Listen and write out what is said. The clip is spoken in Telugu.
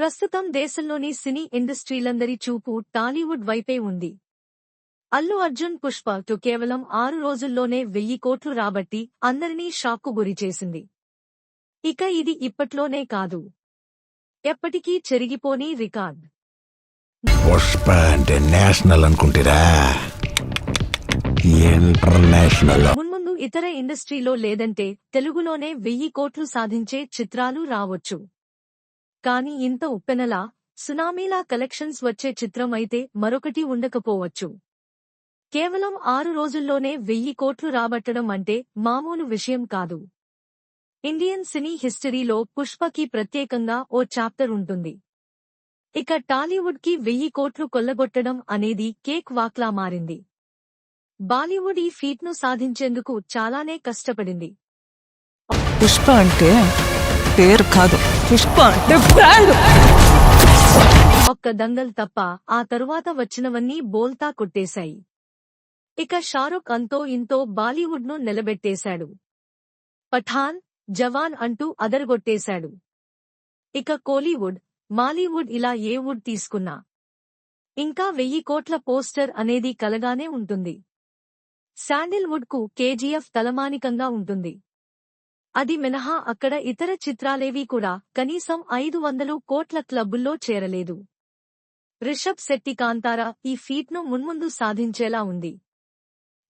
ప్రస్తుతం దేశంలోని సినీ ఇండస్ట్రీలందరి చూపు టాలీవుడ్ వైపే ఉంది. అల్లు అర్జున్ పుష్ప టు కేవలం ఆరు రోజుల్లోనే వెయ్యి కోట్లు రాబట్టి అందరినీ షాక్కు గురిచేసింది ఇక ఇది ఇప్పట్లోనే కాదు. ఎప్పటికీ చెరిగిపోని రికార్డ్. పుష్ప అంటే నేషనల్ అనుకుంటారా. ఇంటర్నేషనల్. మున్ముందు ఇతర ఇండస్ట్రీలో లేదంటే తెలుగులోనే వెయ్యి కోట్లు సాధించే చిత్రాలు రావచ్చు. కాని ఇంత ఉప్పెనలా? సునామీలా కలెక్షన్స్ వచ్చే చిత్రం అయితే మరొకటి ఉండకపోవచ్చు. కేవలం ఆరు రోజుల్లోనే వెయ్యి కోట్లు రాబట్టడం అంటే మామూలు విషయం కాదు. ఇండియన్ సినీ హిస్టరీలో పుష్పకి ప్రత్యేకంగా ఓ చాప్టర్ ఉంటుంది. ఇక టాలీవుడ్కి వెయ్యి కోట్లు కొల్లగొట్టడం అనేది కేక్ వాక్లా మారింది. బాలీవుడ్ ఈ ఫీట్ను సాధించేందుకు చాలానే కష్టపడింది. పుష్ప అంటే పేరు కాదు. పుష్ప అంటే బ్రాండ్. ఒక్క దంగల్ తప్ప ఆ తరువాత వచ్చినవన్నీ బోల్తా కొట్టేశాయి. ఇక షారుఖ్ అంతో ఇంతో బాలీవుడ్ను నిలబెట్టేశాడు. పఠాన్ జవాన్ అంటూ అదరగొట్టేశాడు. ఇక కోలీవుడ్ మాలీవుడ్ ఇలా ఏ వుడ్ తీసుకున్నా. ఇంకా వెయ్యి కోట్ల పోస్టర్ అనేది కలగానే ఉంటుంది. శాండిల్వుడ్కు కేజీఎఫ్ తలమానికంగా ఉంటుంది. అది మినహా అక్కడ ఇతర చిత్రాలేవీ కూడా కనీసం ఐదు వందలు కోట్ల క్లబ్బుల్లో చేరలేదు. రిషబ్ శెట్టి కాంతారా ఈ ఫీట్ను మున్ముందు సాధించేలా ఉంది.